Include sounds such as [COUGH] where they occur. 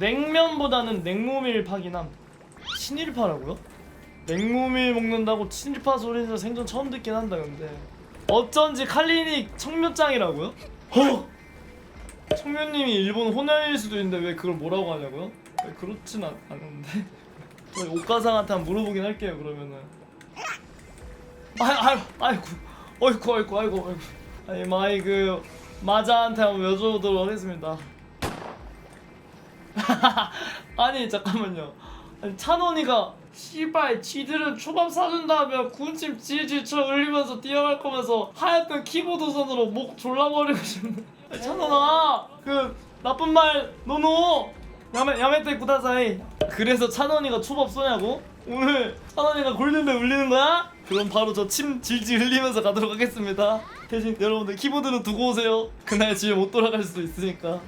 냉면보다는 냉모밀 함 친일파라고요? 냉모밀 먹는다고 친일파 소리는 생전 처음 듣긴 한다 근데 어쩐지 칼리닉 청묘짱이라고요? 허! 청묘님이 일본 혼혈일 수도 있는데 왜 그걸 뭐라고 하냐고요? 네, 그렇진 않, 않은데 [LAUGHS] 저희 옥가상한테 한번 물어보긴 할게요 그러면은 아, 아유 아이고 어이구 어이구 아이고 아이고 아니 마이 그 마자한테 한번 여쭤보도록 하겠습니다 [LAUGHS] 아니 잠깐만요. 아니 찬원이가 씨발 지들은 초밥 사준다며 군침 질질 쳐 흘리면서 뛰어갈 거면서 하얗던 키보드 손으로 목 졸라버리고 싶네. 아니, 찬원아 그 나쁜 말 노노. 야메 야메테 구다사이. 그래서 찬원이가 초밥 쏘냐고? 오늘 찬원이가 골든벨 울리는 거야? 그럼 바로 저 침 질질 흘리면서 가도록 하겠습니다. 대신 여러분들 키보드는 두고 오세요. 그날 집에 못 돌아갈 수도 있으니까